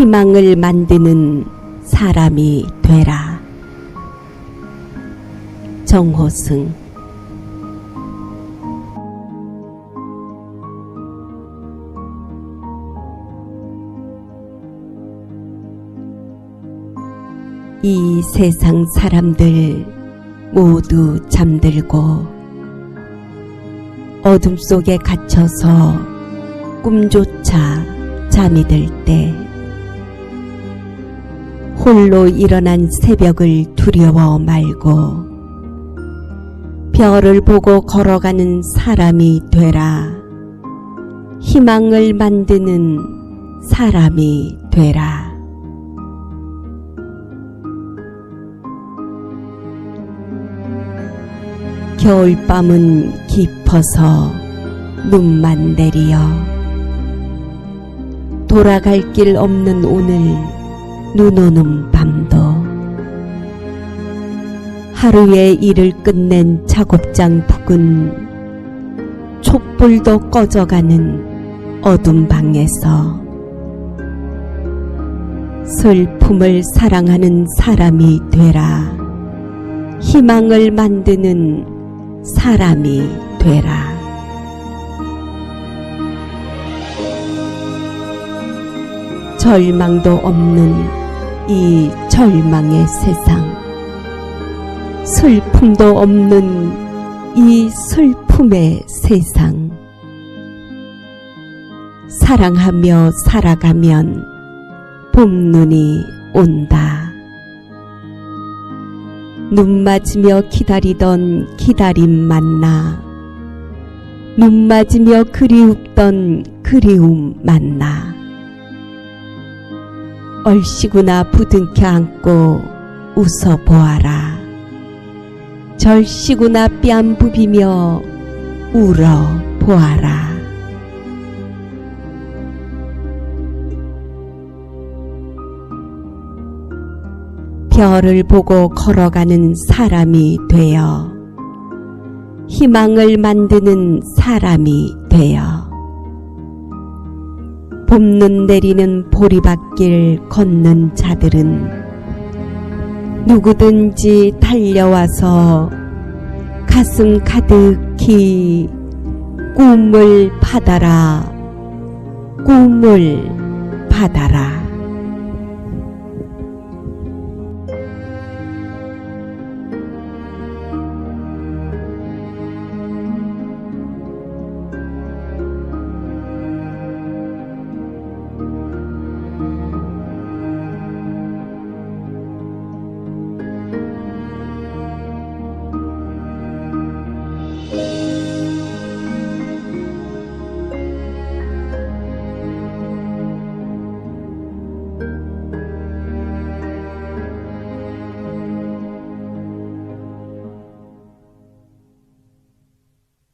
희망을 만드는 사람이 되라. 정호승 이 세상 사람들 모두 잠들고 어둠 속에 갇혀서 꿈조차 잠이 들 때 홀로 일어난 새벽을 두려워 말고 별을 보고 걸어가는 사람이 되라. 희망을 만드는 사람이 되라. 겨울밤은 깊어서 눈만 내리어 돌아갈 길 없는 오늘 눈 오는 밤도 하루의 일을 끝낸 작업장 북은 촛불도 꺼져가는 어둠 방에서 슬픔을 사랑하는 사람이 되라. 희망을 만드는 사람이 되라. 절망도 없는 이 절망의 세상. 슬픔도 없는 이 슬픔의 세상. 사랑하며 살아가면 봄눈이 온다. 눈 맞으며 기다리던 기다림 만나. 눈 맞으며 그리웠던 그리움 만나. 얼씨구나 부둥켜 안고 웃어 보아라. 절씨구나 뺨 부비며 울어 보아라. 별을 보고 걸어가는 사람이 되어 희망을 만드는 사람이 되어 봄눈 내리는 보리밭길 걷는 자들은 누구든지 달려와서 가슴 가득히 꿈을 받아라. 꿈을 받아라